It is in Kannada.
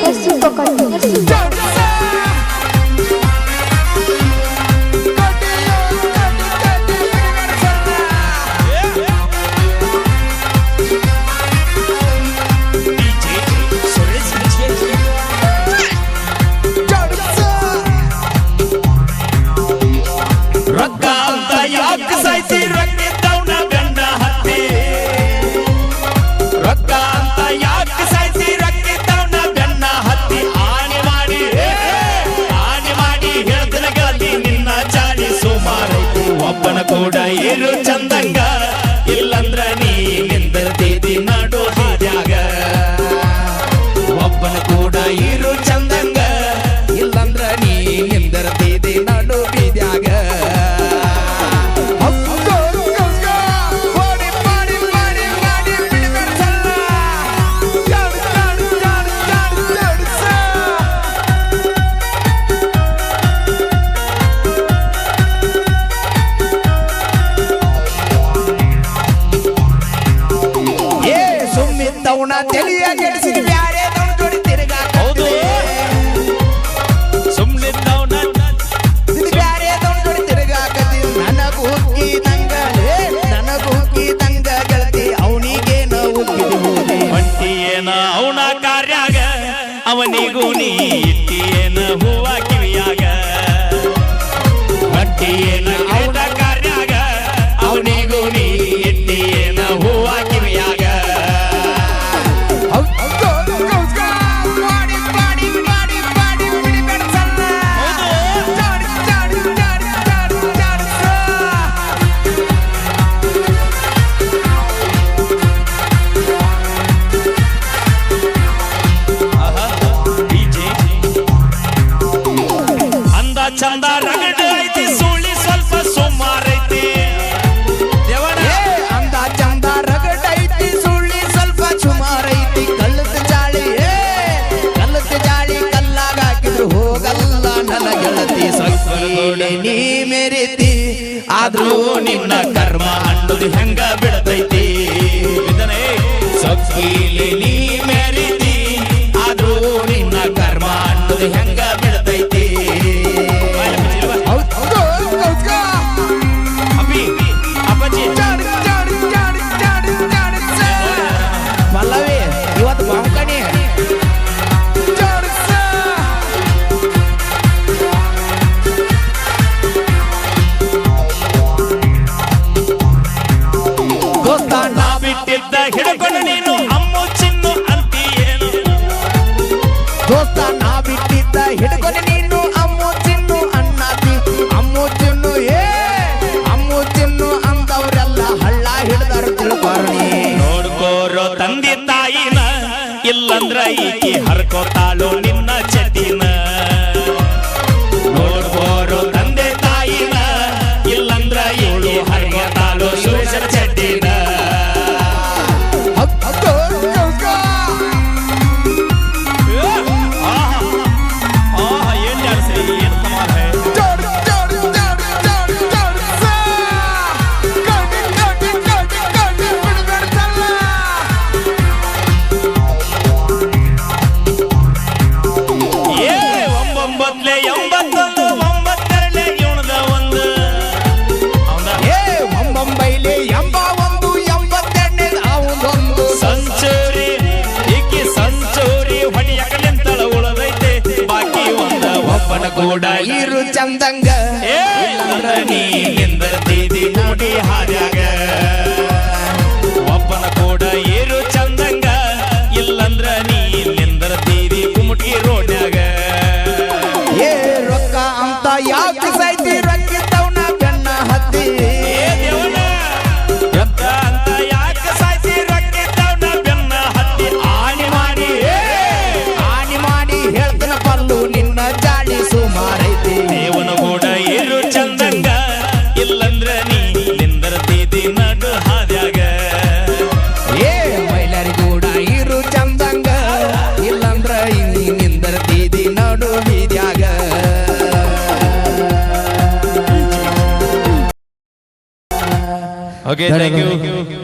Merci, Cocotte. Merci. ಒಬ್ಬನ ಕೂಡ ಸುಮ್ಮಿದ್ದವನ ತಿಳಿಯ ಗೆಡಿಸಿದ ಬ್ಯಾರೆ ಜೋಡಿ ತಿರುಗಾಕ ಹೌದು. ಸುಮ್ಮನಿದ್ದವನ ಇದು ಬ್ಯಾರೆ ಜೋಡಿ ತಿರುಗಾಕತಿ ನನಗ ನನಗ ಗೆಳತಿ ಅವನಿಗೇನ ಅವನ ಕಾರ್ಯಾಗ ಅವನಿಗೂ ನೀ ಇಟ್ಟಿಯೇನ ಹೂವ ಕಿವಿಯಾಗ. ಅವನ ನೀ ಮೆರಿತಿ ಆದ್ರೂ ನಿನ್ನ ಕರ್ಮ ಅನ್ನೋದು ಹೆಂಗ ಬಿಡತೈತಿ ಸೊಕ್ಕೀಲಿ ನೀ ಮೆರಿತಿ ಆದ್ರೂ ನಿನ್ನ ಕರ್ಮ ಅನ್ನೋದು ಹೆಂಗ ಅಮ್ಮು ಚಿನ್ನು ಅಣ್ಣಾತಿ. ಅಮ್ಮು ತಿನ್ನು, ಏ, ಅಮ್ಮು ಚಿನ್ನು ಅಂತವ್ರೆಲ್ಲ ಹಳ್ಳ ಹಿಡ್ದಾರ ತಿಳ್ಕೊರ್ಣಿ ನೋಡ್ಕೋರೋ ತಂದೆ ತಾಯಿನ, ಇಲ್ಲಂದ್ರ ಈಕಿ ಹರ್ಕೋತಾಳು ನಿನ್ನ ಚಟಿನ ಕೂಡ ಇರು ಚಂದಂಗ. ನೀ ನಿಂದರ್ತಿದಿ ನೋಡಿ ಹಾದ್ಯಾಗ. Okay, thank you.